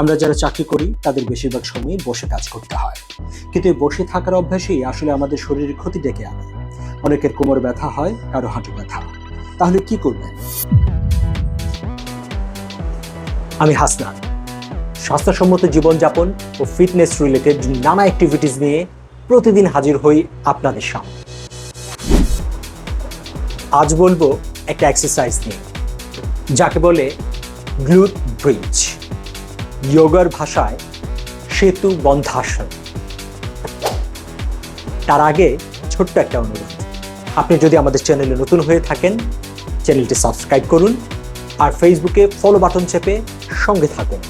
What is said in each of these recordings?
আমরা যারা চাকরি করি, তাদের বেশিরভাগ সময়ই বসে কাজ করতে হয়। কিন্তু এই বসে থাকার অভ্যাসই আসলে আমাদের শরীরের ক্ষতি ডেকে আনে। অনেকের কোমর ব্যথা হয়, কারও হাঁটু ব্যথা। তাহলে কি করবেন? আমি হাসনান স্বাস্থ্যসম্মত জীবনযাপন ও ফিটনেস রিলেটেড নানা অ্যাক্টিভিটিস নিয়ে প্রতিদিন হাজির হই আপনাদের সামনে। আজ বলব একটা এক্সারসাইজ নিয়ে, যাকে বলে গ্লুট ব্রিজ যোগার ভাষায় সেতু বন্ধাসন। তার আগে ছোট্ট একটা অনুরোধ। আপনি যদি আমাদের চ্যানেলে নতুন হয়ে থাকেন, চ্যানেলটি সাবস্ক্রাইব করুন আর ফেসবুকে ফলো বাটন চেপে সঙ্গে থাকুন।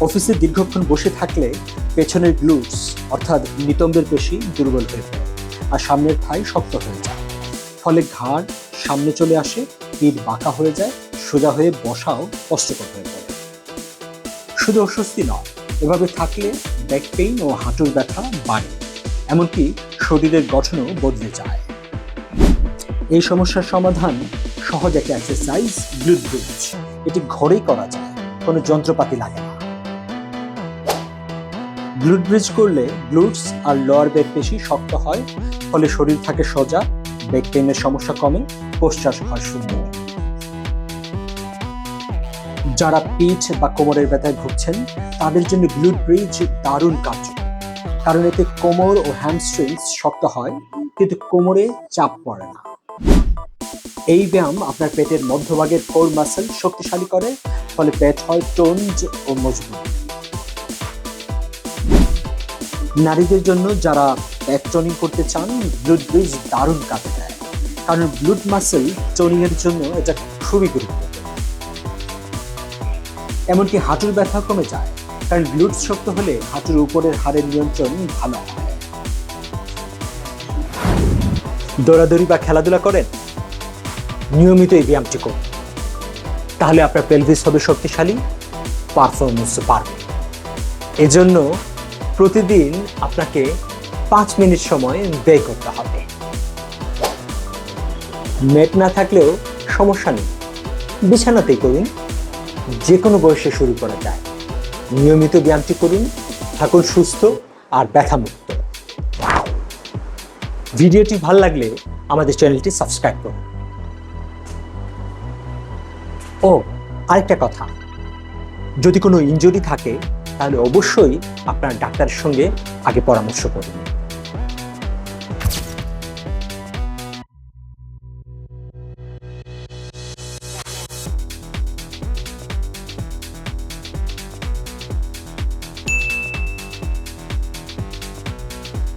অফিসে দীর্ঘক্ষণ বসে থাকলে পেছনের গ্লুটস অর্থাৎ নিতম্বের পেশি, দুর্বল হয়ে পড়ে আর সামনের থাই শক্ত হয়ে যায়। ফলে ঘাড় সামনে চলে আসে, পিঠ বাঁকা হয়ে যায়, সোজা হয়ে বসাও কষ্টকর হয়ে পড়ে। শুধু অস্বস্তি নয়, এভাবে থাকলে ব্যাক পেইন ও হাঁটুর ব্যথা বাড়ে। এমনকি শরীরের গঠনও বদলে যায়। এই সমস্যার সমাধান সহজ একটা এক্সারসাইজ গ্লুট ব্রিজ এটি ঘরেই করা যায়, কোনো যন্ত্রপাতি লাগে না। গ্লুট ব্রিজ করলে গ্লুটস আর লোয়ার ব্যাক পেশি শক্ত হয়, ফলে শরীর থাকে সোজা ব্যাক পেইনের সমস্যা কমে পোস্টার হয় সুন্দর যারা পিঠ বা কোমরের ব্যথায় ভুগছেন, তাদের জন্য গ্লুট ব্রিজ দারুণ কাজ কারণ এতে কোমর ও হ্যামস্ট্রিংস শক্ত হয়, কিন্তু কোমরে চাপ পড়ে না। এই ব্যায়াম আপনার পেটের মধ্যভাগের কোর মাসেল শক্তিশালী করে, ফলে পেট হয় টোনড ও মজবুত। নারীদের জন্য যারা পেট টোনিং করতে চান ব্লুড ব্রিজ দারুণ কাজে দেয়। কারণ ব্লুড মাসেল এর জন্য এটা খুবই গুরুত্বপূর্ণ। এমনকি হাঁটুর ব্যথা কমে যায়, কারণ গ্লুট শক্ত হলে হাঁটুর উপরের হাড়ের নিয়ন্ত্রণ ভালো হয়। দৌড়াদৌড়ি বা খেলাধুলা করেন? নিয়মিত এই ব্যায়ামটি করুন। তাহলে আপনার পেলভিস হবে শক্তিশালী পারফরমেন্স পারবে এজন্য প্রতিদিন আপনাকে পাঁচ মিনিট সময় ব্যয় করতে হবে। নেট না থাকলেও সমস্যা নেই। বিছানাতেই করুন। যে কোনো বয়সে শুরু করা যায়। নিয়মিত ব্যায়ামটি করুন, থাকুন সুস্থ আর ব্যথামুক্ত। ভিডিওটি ভালো লাগলে আমাদের চ্যানেলটি সাবস্ক্রাইব করুন। ও, আরেকটা কথা। যদি কোনো ইনজুরি থাকে, তাহলে অবশ্যই আপনার ডাক্তারের সঙ্গে আগে পরামর্শ করুন।